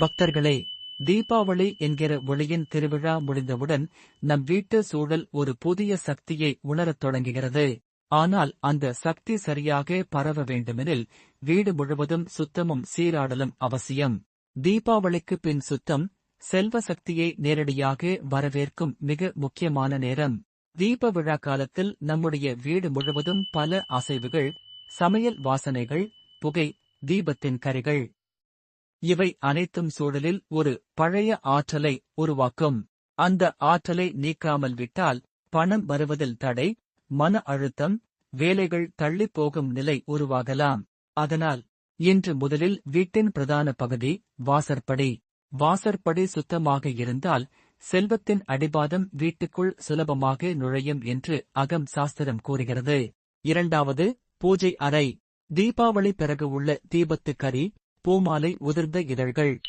பக்தர்களே தீபாவளி என்கிற ஒளியின் திருவிழா முடிந்தவுடன் நம் வீட்டு சூழல் ஒரு புதிய சக்தியை உணரத் தொடங்குகிறது. ஆனால் அந்த சக்தி சரியாக பரவ வேண்டுமெனில் வீடு முழுவதும் சுத்தமும் சீராடலும் அவசியம். தீபாவளிக்கு பின் சுத்தம் செல்வ சக்தியை நேரடியாக வரவேற்கும் மிக முக்கியமான நேரம். தீப விழா காலத்தில் நம்முடைய வீடு முழுவதும் பல அசைவுகள் சமையல் வாசனைகள் புகை தீபத்தின் கரிகள். இவை அனைத்தும் சூழலில் ஒரு பழைய ஆற்றலை உருவாக்கும். அந்த ஆற்றலை நீக்காமல் விட்டால் பணம் வருவதில் தடை மன அழுத்தம் வேலைகள் தள்ளிப் போகும் நிலை உருவாகலாம். அதனால் இன்று முதலில் வீட்டின் பிரதான பகுதி வாசற்படி. வாசற்படி சுத்தமாக இருந்தால் செல்வத்தின் அடிபாதம் வீட்டுக்குள் சுலபமாக நுழையும் என்று அகம் சாஸ்திரம் கூறுகிறது. இரண்டாவது பூஜை அறை. தீபாவளி பிறகு உள்ள தீபத்து கரி பூமாலை உதிர்ந்த இதழ்கள்.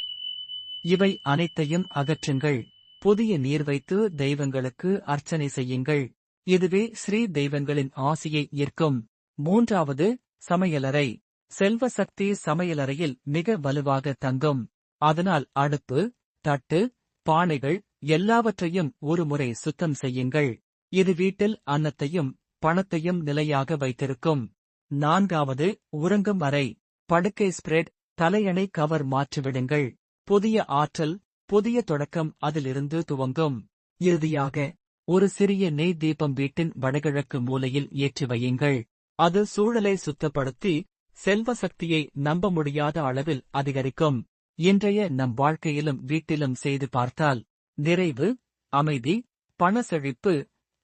இவை அனைத்தையும் அகற்றுங்கள். புதிய நீர் வைத்து தெய்வங்களுக்கு அர்ச்சனை செய்யுங்கள். இதுவே ஸ்ரீ தெய்வங்களின் ஆசையை ஈர்க்கும். மூன்றாவது சமையலறை. செல்வ சக்தி சமையலறையில் மிக வலுவாக தங்கும். அதனால் அடுப்பு தட்டு பானைகள் எல்லாவற்றையும் ஒருமுறை சுத்தம் செய்யுங்கள். இது வீட்டில் அன்னத்தையும் பணத்தையும் நிலையாக வைத்திருக்கும். நான்காவது உறங்கும் அறை. படுக்கை ஸ்ப்ரெட் தலையணை கவர் மாற்றிவிடுங்கள். புதிய ஆற்றல் புதிய தொடக்கம் அதிலிருந்து துவங்கும். இறுதியாக ஒரு சிறிய நெய் தீபம் வீட்டின் வடகிழக்கு மூலையில் ஏற்றி வையுங்கள். அது சூழலை சுத்தப்படுத்தி செல்வ சக்தியை நம்ப முடியாத அளவில் அதிகரிக்கும். இன்றைய நம் வாழ்க்கையிலும் வீட்டிலும் செய்து பார்த்தால் நிறைவு அமைதி பண செழிப்பு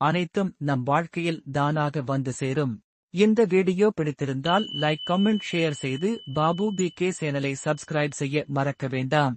அனைத்தும் நம் வாழ்க்கையில் தானாக வந்து சேரும். இந்த வீடியோ பிடித்திருந்தால் லைக் கமெண்ட் ஷேர் செய்து பாபு பி கே சேனலை சப்ஸ்கிரைப் செய்ய மறக்க வேண்டாம்.